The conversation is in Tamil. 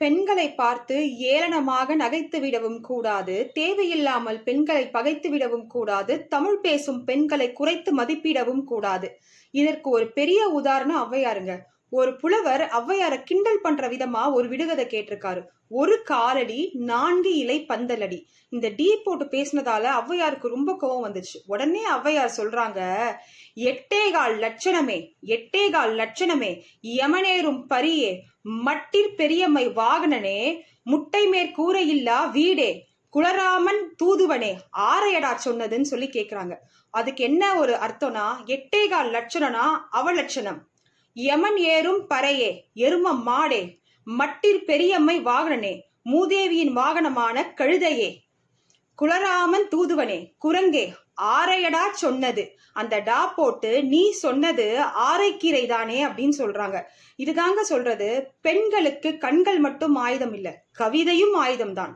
பெண்களை பார்த்து ஏளனமாக நகைத்து விடவும் கூடாது தேவையில்லாமல் பெண்களை பகைத்து விடவும் கூடாது தமிழ் பேசும் பெண்களை குறைத்து மதிப்பிடவும் கூடாது. இதற்கு ஒரு பெரிய உதாரணம் ஔவையாருங்க. ஒரு புலவர் ஔவையார கிண்டல் பண்ற விதமா ஒரு விடுகதை கேட்டிருக்காரு. ஒரு காலடி நான்கு இலை பந்தலடி. இந்த டீ போட்டு பேசினதால ஔவையாருக்கு ரொம்ப கோவம் வந்துச்சு. உடனே ஔவையார் சொல்றாங்க எட்டேகால் லட்சணமே எட்டேகால் லட்சணமே யமனேறும் பரியே மட்டிற் பெரியம்மை வாகனனே முட்டை மேற்கூரையில்லா வீடே குலராமன் தூதுவனே ஆரையடா சொன்னதுன்னு சொல்லி கேக்குறாங்க. அதுக்கு என்ன ஒரு அர்த்தம்னா எட்டேகால் லட்சணம்னா அவலட்சணம். யமன் ஏறும் பறையே எரும மாடே மட்டிற் பெரியம்மை வாகனனே மூதேவியின் வாகனமான கழுதையே. குலராமன் தூதுவனே குரங்கே ஆரையடா சொன்னது. அந்த டா போட்டு நீ சொன்னது ஆரைக்கீரை தானே அப்படின்னு சொல்றாங்க. இதுதாங்க சொல்றது பெண்களுக்கு கண்கள் மட்டும் ஆயுதம் இல்லை கவிதையும் ஆயுதம்தான்.